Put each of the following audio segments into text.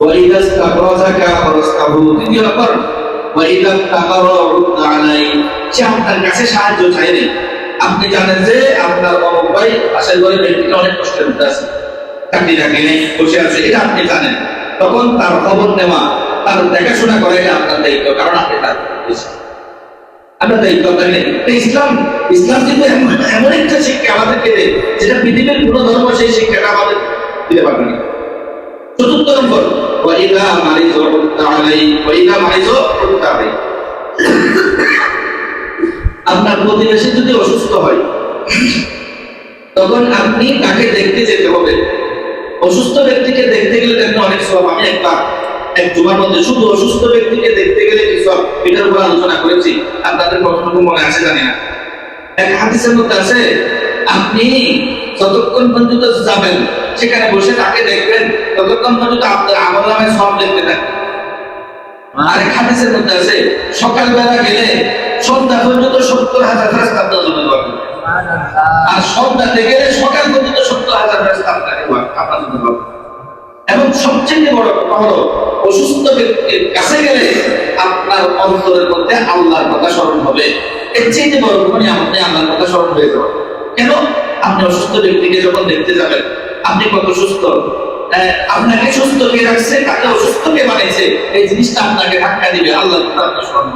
وإذا استقرضك فرسته দ্বিতীয় নম্বর وإذا استقرض عليه সে আপনার কাছে সাহায্য চাইলে আপনি জানেন যে আপনার অমুক ভাই আশার ঘরে ব্যক্তিটা অনেক কষ্টের মধ্যে আছে চাকরি থাকে নেই বসে আছে এটা আপনি জানেন তখন তার খবর নেওয়া তার দেখাশোনা করা এটা আপনার দায়িত্ব কারণ আপনি তার বেশি আমরা দায়িত্ব আপনার নেই তো ইসলাম ইসলাম কিন্তু এমন এমন একটা শিক্ষা আমাদেরকে দেয় যেটা পৃথিবীর কোনো ধর্ম সেই শিক্ষাটা আমাদের দিতে পারবে না চতুর্থ নম্বর ওয়াইদা মারিজ আলাই ওয়াইদা মারিজ আলাই আপনার প্রতিবেশী যদি অসুস্থ হয়, তখন আপনি তাকে দেখতে যেতে হবে। অসুস্থ ব্যক্তিকে দেখতে গেলে দেখতে অনেক সব, আমি একবার এক জুমার মধ্যে শুধু অসুস্থ ব্যক্তিকে দেখতে গেলে কি সব, এটার উপর আলোচনা করেছি। আপনাদের কখনো মনে আছে জানি না। এক হাদিসের মধ্যে আছে, আপনি যতক্ষণ পর্যন্ত যাবেন, সেখানে বসে তাকে দেখবেন, ততক্ষণ পর্যন্ত আপনার আমল নামে সব দেখতে থাকবেন আর হাদিসের মধ্যে আছে, সকালবেলা গেলে সন্ধ্যা পর্যন্ত সত্তর হাজার ফেরস্তা আপনার জন্য করবে। আর সন্ধ্যাতে গেলে সকাল পর্যন্ত সত্তর হাজার ফেরস্তা আপনাকে আপনার জন্য করবে। এবং সবচেয়ে বড় কথা হলো, অসুস্থ ব্যক্তির কাছে গেলে আপনার অন্তরের মধ্যে আল্লাহর কথা স্মরণ হবে এর চেয়ে বড় মানে আপনি আল্লাহর কথা স্মরণ হয়ে যাবে কেন আপনি অসুস্থ ব্যক্তিকে যখন দেখতে যাবেন, আপনি কত সুস্থ? আপনাকে সুস্থ কে রাখছে? তাকে অসুস্থ কে বানাইছে? এই জিনিসটা আপনাকে ধাক্কা দিবে। স্মরণ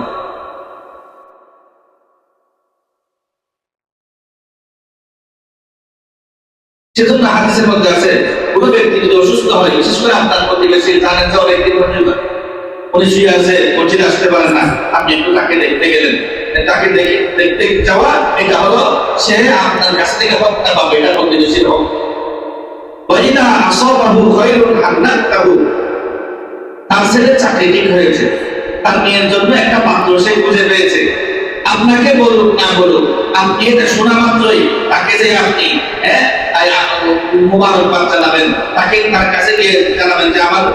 সেজন্য হাদিসের মধ্যে আছে, কোনো ব্যক্তি যদি অসুস্থ হয়, বিশেষ করে আপনার প্রতিবেশী জানেন যে অনেক দিন ধরে উনি শুয়ে আছে আসতে পারেন না। আপনি একটু তাকে দেখতে গেলেন। তাকে দেখে দেখতে যাওয়া এটা হলো সে আপনার কাছ থেকে হত্যা পাবে, এটা আসাবাহু খায়রুন হান্নাতাহু তার ছেলে চাকরি ঠিক হয়েছে। তার মেয়ের জন্য একটা পাত্র সে খুঁজে পেয়েছে। আপনাকে বলুক না বলুক আপনি এটা শোনা মাত্রই তাকে যে আপনি হ্যাঁ? মোবারকবাদ জানাবেন তাকে তার কাছে গিয়ে জানাবেন যে আমার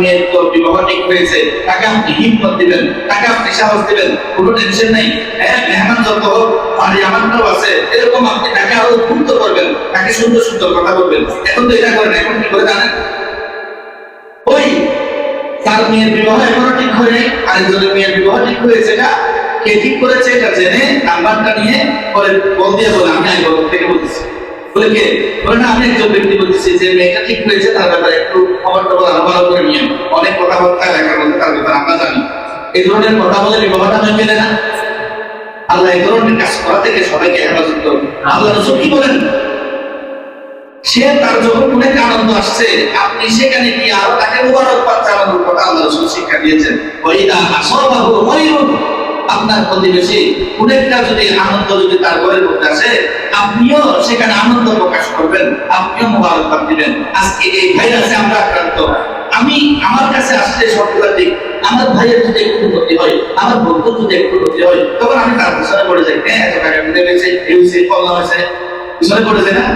মেয়ের তো বিবাহ ঠিক হয়েছে, তাকে আপনি হিম্মত দিবেন, তাকে আপনি সাহস দিবেন, কোনো টেনশন নেই। হ্যাঁ মেহমান যত হোক বাড়ি আমারটাও আছে, এরকম আপনি তাকে আরও উদ্বুদ্ধ করবেন, তাকে সুন্দর সুন্দর কথা বলবেন। এখন তো এটা করেন, এখন কি করে জানেন? ওই, তার মেয়ের বিবাহ এখনও ঠিক হয় নাই আরেকজনের মেয়ের বিবাহ ঠিক হয়েছে না? কে ঠিক করেছে এটা জেনে নাম্বারটা নিয়ে পরে বল দিয়ে বলে, আমি আগে থেকে বলতেছি। বলে কে না আমি একজন ব্যক্তি বলতেছি যে মেয়েটা ঠিক হয়েছে, তার ব্যাপারে একটু খবর টবর আরও করে নিয়ে অনেক কথাবার্তা লেখার মধ্যে তার ব্যাপারে আমরা জানি। এই ধরনের কথা বলে বিবাহটা হয়ে গেলে না। আল্লাহ এই ধরনের কাজ করা থেকে সবাইকে হেফাজত করুন। আল্লাহ রসুল কি বলেন? সে তার যখন অনেক আনন্দ আসছে, আপনি সেখানে গিয়ে আরও তাকে মুবারকবাদ জানানোর কথা আল্লাহ রসুল শিক্ষা দিয়েছেন। ওইদা আসবাহু খায়রুন আপনার প্রতিবেশী, অনেকটা যদি আনন্দ যদি তার ঘরের মধ্যে আসে, আপনিও সেখানে আনন্দ প্রকাশ করবেন, আপনিও মুবারকবাদ দিবেন। আজকে এই ভাইরাসে আমরা আক্রান্ত। আমি আমার কাছে আসলে সবগুলা ঠিক। আমার ভাইয়ের যদি একটু ক্ষতি হয়, আমার বন্ধুর যদি একটু ক্ষতি হয়, তখন আমি তার পিছনে পড়ে যাই। হ্যাঁ এত টাকা মিলে গেছে হয়েছে কল্যাণ হয়েছে। পিছনে পড়ে যায় না।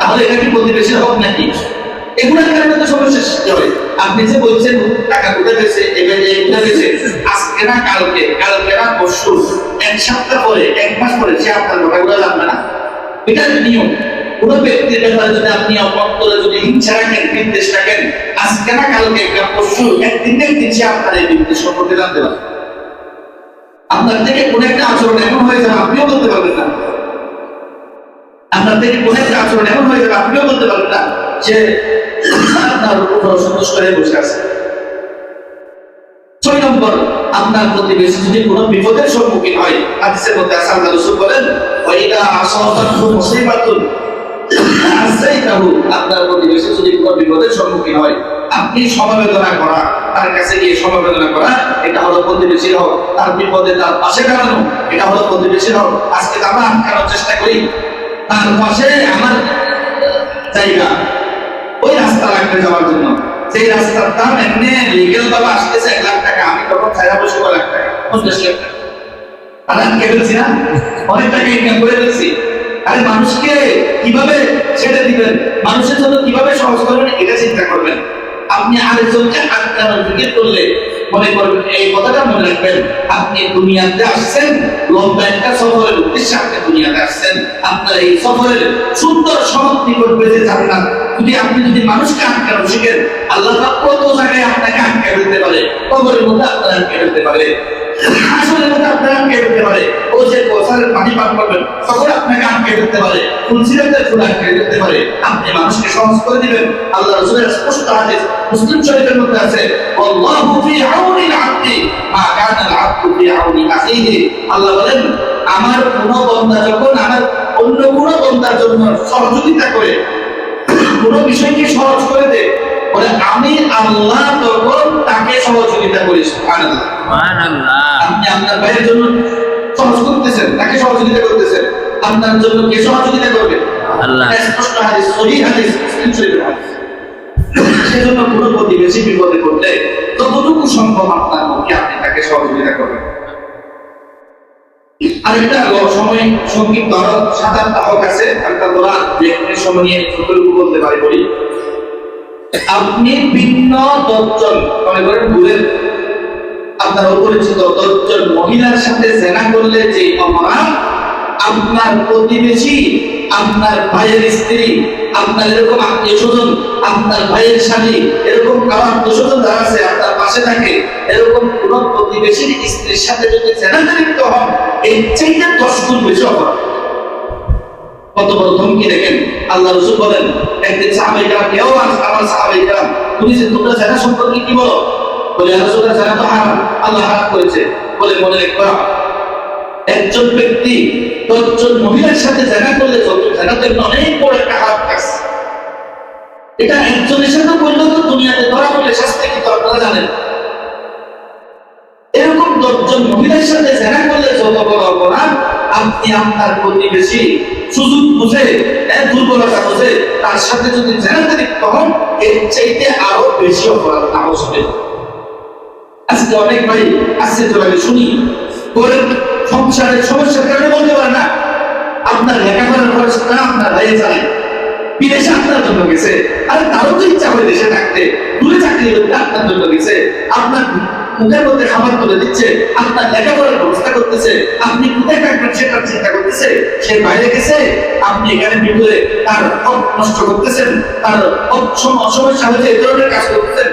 তাহলে এটা কি প্রতিবেশীর হক নাকি? এগুলোর কারণে তো সমস্যা সৃষ্টি হয়। আপনি যে বলছেন, টাকা কোথায় গেছে? এবার এইটা গেছে? আজকে না কালকে? কালকে না পরশু? এক সপ্তাহ পরে, এক মাস পরে, সে আপনার কথাগুলো জানবে না। এটা নিয়ম। কোন ব্যক্তির ব্যাপারে যদি আপনি যদি রাখেন রাখেন, আজকে না কালকে একটা পরশু, একদিন একদিন সে আপনার এই সম্পর্কে জানতে পারবে। আপনার থেকে কোন একটা আচরণ এমন হয়ে যাবে, আপনিও বলতে পারবেন না। আপনার থেকে কোন একটা আচরণ এমন হয়ে যাবে, আপনিও বলতে পারবেন না যে আপনার উপর অসন্তুষ্ট হয়ে বসে আছে। ছয় নম্বর, আপনার প্রতিবেশী যদি কোনো বিপদের সম্মুখীন হয়, হাদিসের মধ্যে আছে, আল্লাহ রাসূল বলেন, ওয়াইদা আসাবাতহু মুসিবাতুন আপনার প্রতিবেশী যদি কোনো বিপদের সম্মুখীন হয়, আপনি সমবেদনা করা, তার কাছে গিয়ে সমবেদনা করা, এটা হলো প্রতিবেশীর হক। তার বিপদে তার পাশে দাঁড়ানো, এটা হলো প্রতিবেশীর হক। আজকে আমরা আটকানোর চেষ্টা করি। তার পাশে আমার জায়গা ওই রাস্তা রাখতে যাওয়ার জন্য। সেই রাস্তার দাম এমনি লিগেল ভাবে আসতেছে এক লাখ টাকা, আমি তখন ছায়া বসে লাখ টাকা? পঞ্চাশ লাখ টাকা। তাহলে আমি ফেলছি না? অনেক টাকা ইনকাম করে ফেলছি। আরে মানুষকে কীভাবে ছেড়ে দিবেন? মানুষের জন্য কীভাবে সহজ করবেন? এটা চিন্তা করবেন। আপনি আরেকজনকে আটকানোর দিকে করলে মনে করবেন, এই কথাটা মনে রাখবেন। আপনি দুনিয়াতে আসছেন, লম্বা একটা সফরের উদ্দেশ্যে আপনি দুনিয়াতে আসছেন। আপনার এই সফরের সুন্দর সমাপ্তি করবে যে জান্নাত। যদি আপনি যদি মানুষকে আটকানো শিখেন আল্লাহ কত জায়গায় আপনাকে আটকে ফেলতে পারে? কবরের মধ্যে আপনার আটকে ফেলতে পারে। ও যে আপনাকে আটকে ফেলতে পারে। আপনি মানুষকে আল্লাহ মুসলিম মধ্যে আছে আল্লাহ বলেন, আমার কোন বান্দা যখন আমার অন্য কোন বান্দার জন্য সহযোগিতা করে কোন বিষয়কে সহজ করে দে। বলে আমি আল্লাহ তখন তাকে সহযোগিতা করি সুবহানাল্লাহ। আপনি আপনার ভাইয়ের জন্য সহজ করতেছেন তাকে সহযোগিতা করতেছেন। আপনার জন্য কে সহযোগিতা করবে? আল্লাহ। স্পষ্ট হাদিস সহিহ হাদিস শরীফের হাদিস। সেজন্য কোন প্রতিবেশী বিপদে পড়লে যতটুকু সম্ভব আপনার আরেকটা মহিলার সাথে করলে যে অপরাধ আপনার প্রতিবেশী, আপনার ভাইয়ের স্ত্রী, আপনার এরকম আত্মীয় স্বজন, আপনার ভাইয়ের স্বামী, এরকম কারও আত্মীয় স্বজন আছে, আপনার পাশে থাকে, এরকম কোন প্রতিবেশীর স্ত্রীর সাথে যদি জেনাতে হন এই চাইতে দশ গুণ বেশি অপরাধ। কত বড় ধমকি দেখেন? আল্লাহ রসুল বলেন, একদিন সাহাবাই কেউ আমার সাহাবাই তুমি যে তোমরা সম্পর্কে কি বলো? বলে তো হারাম, আল্লাহ হারাম করেছে। বলে, মনে একজন ব্যক্তি দশজন মহিলার সাথে জানা করলে যত অনেক বড় একটা হাত কাজ এটা একজনের সাথে করলে তো দুনিয়াতে, ধরা পড়লে শাস্তি কি তো আপনারা জানেন? এরকম দশজন মহিলার সাথে জেনা করলে যত বড় অপরাধ, আপনি আপনার প্রতিবেশী সুযোগ বুঝে এর দুর্বলতা বুঝে, তার সাথে যদি জেনাতে লিপ্ত হন এর চাইতে আরও বেশি অপরাধ নাও হবে। আজকে অনেক ভাই আসছে তো আমি শুনি পরের সংসারের সমস্যার কারণে বলতে পারে না, আপনার লেখাপড়ার খরচ না আপনার ভাইয়ে চায় বিদেশে আপনার জন্য গেছে। আরে তারও তো ইচ্ছা হয় দেশে থাকতে। দূরে চাকরি করতে আপনার জন্য গেছে। আপনার মুখের মধ্যে খাবার তুলে দিচ্ছে। আপনার লেখাপড়ার ব্যবস্থা করতেছে। আপনি কোথায় থাকবেন সেটার চিন্তা করতেছে। সে বাইরে গেছে। আপনি এখানে ভিতরে তার নষ্ট করতেছেন। তার অসময় সাহায্যে এই ধরনের কাজ করতেছেন।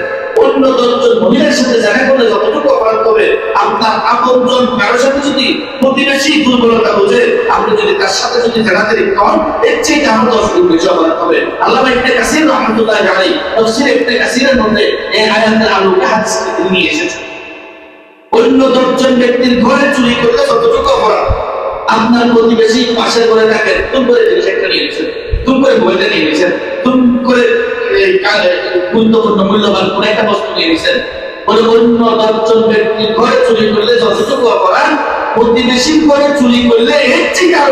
অন্য দশজন মহিলার সাথে দেখা করলে যতটুকু অপরাধ হবে আপনার আপনজন কারোর সাথে যদি প্রতিবেশী দুর্বলতা বোঝে, আপনি যদি তার সাথে যদি জানাতে হন এর চেয়ে আরও দশ গুণ বেশি অপরাধ হবে। আল্লাহ ইবনে কাসির রহমতুল্লাহ আলাইহি তাফসীর ইবনে কাসিরের মধ্যে এই আয়াতের আলোকে হাদিস তিনি নিয়ে এসেছেন অন্য দশজন ব্যক্তির ঘরে চুরি করলে যতটুকু অপরাধ, আপনার প্রতিবেশী পাশের ঘরে থাকেন তুম করে জিনিস একটা নিয়ে গেছেন তুম করে বইটা নিয়ে গেছেন তুম করে গুরুত্বপূর্ণ, মূল্যবান কোন একটা বস্তু অন্য দশজন ব্যক্তির ঘরে চুরি করলে যতটুকু অপরাধ ঘরে চুরি করলে এর চেয়ে আরও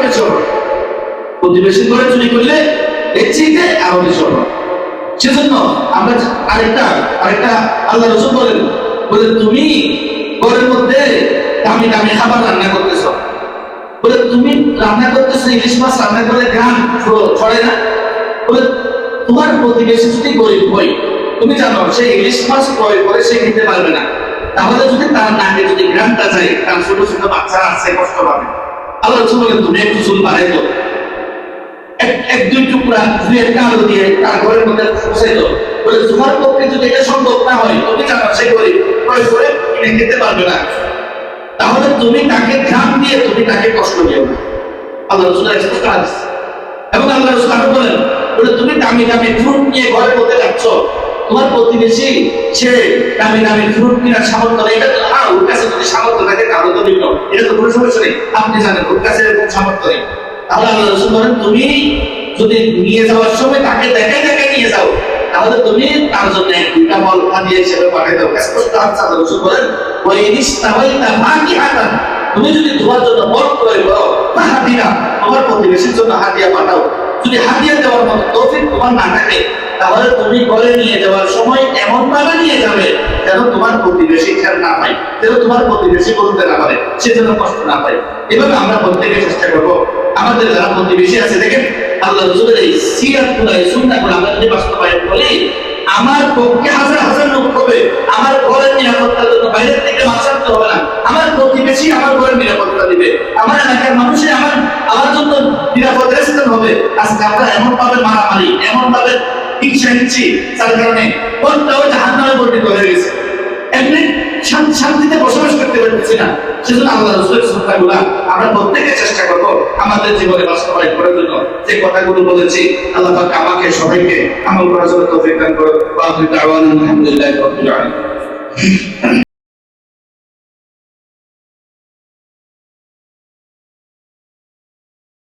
বেশি ঘরে চুরি করলে এর চেয়ে আরও বেশি সেজন্য আমরা আরেকটা আরেকটা আল্লাহ রসুল বলেন, বলে তুমি ঘরের মধ্যে দামি দামি খাবার রান্না করতেছ। বলে তুমি রান্না করতেছো, ইলিশ মাছ রান্না করে গ্রাম ছড়ে না? বলে তোমার প্রতিবেশী যদি গরিব হয় তুমি জানো, সে ইলিশ মাছ ক্রয় করে সে খেতে পারবে না। তাহলে যদি তার নাকে যদি গ্রামটা যায়, তার ছোট ছোট বাচ্চারা আছে, কষ্ট পাবে। আল্লাহ রসুল বলেন তুমি একটু চুল বাড়াই দাও। এক- দুই টুকরা দুয়ের কালো দিয়ে তার ঘরের মধ্যে বসাই দাও। বলে, তোমার পক্ষে যদি এটা সম্ভব না হয়, তুমি জানো, সে গরিব, ক্রয় করে কিনে খেতে পারবে না। তাহলে তুমি তাকে ধ্যান দিয়ে, তুমি তাকে কষ্ট দিও না। আল্লাহ রসুল স্পষ্ট। এবং আল্লাহ রসুল বলেন বলে তুমি দামি দামি ফ্রুট নিয়ে ঘরের মধ্যে যাচ্ছ তোমার প্রতিবেশী সে দামি দামি ফ্রুট কেনার সামর্থ্য নেই। এটা তো হ্যাঁ ওর কাছে যদি সামর্থ্য থাকে, তাহলে তো নিল এটা তো কোনো সমস্যা নেই। আপনি জানেন, ওর কাছে এরকম সামর্থ্য নেই। তাহলে আল্লাহ রসুল বলেন, তুমি যদি নিয়ে যাওয়ার সময় তাকে দেখে দেখে নিয়ে যাও, তাহলে তুমি তার জন্য এক দুইটা বল হাদিয়া হিসেবে পাঠিয়ে দাও। স্পষ্ট হাদিস আল্লাহ রসুল বলেন ওই ইনিস তাওয়াইতা ফাকিহাতান তুমি যদি তোমার জন্য বল প্রয়োগ করো তা হাদিয়া তোমার প্রতিবেশীর জন্য হাদিয়া পাঠাও। যদি হাদিয়া দেওয়ার মতো তৌফিক তোমার না থাকে, তাহলে তুমি ঘরে নিয়ে যাওয়ার সময় এমন ভাবে নিয়ে যাবে যেন তোমার প্রতিবেশী খেয়াল না পায়, যেন তোমার প্রতিবেশী বলতে না পারে, সে যেন কষ্ট না পায়। এভাবে আমরা প্রত্যেকে চেষ্টা করব। আমাদের যারা প্রতিবেশী আছে, দেখেন, আল্লাহ রসুলের এই গুলা এই গুলা আমরা যদি বাস্তবায়ন করি, আমার পক্ষে হাজার হাজার লোক হবে। আমার ঘরের নিরাপত্তার জন্য বাইরের থেকে মাছ হবে না। আমার প্রতিবেশী আমার ঘরের নিরাপত্তা দিবে। আমার এলাকার মানুষই আমার আমার জন্য নিরাপদ স্থান হবে। আজকে আমরা এমন ভাবে মারামারি, এমন ভাবে হিংসা হিংসি তার কারণে মনটাও জাহান নামে পরিণত হয়ে গেছে। এমনি শান্তিতে বসবাস করতে পারতেছি না। সেজন্য আল্লাহ রসুলের শ্রদ্ধাগুলা আমরা প্রত্যেকে চেষ্টা করব আমাদের জীবনে বাস্তবায়ন করার জন্য। যে কথাগুলো বলেছি, আল্লাহ পাক আমাকে, সবাইকে আমল করার জন্য তৌফিক দান করো আলহামদুলিল্লাহি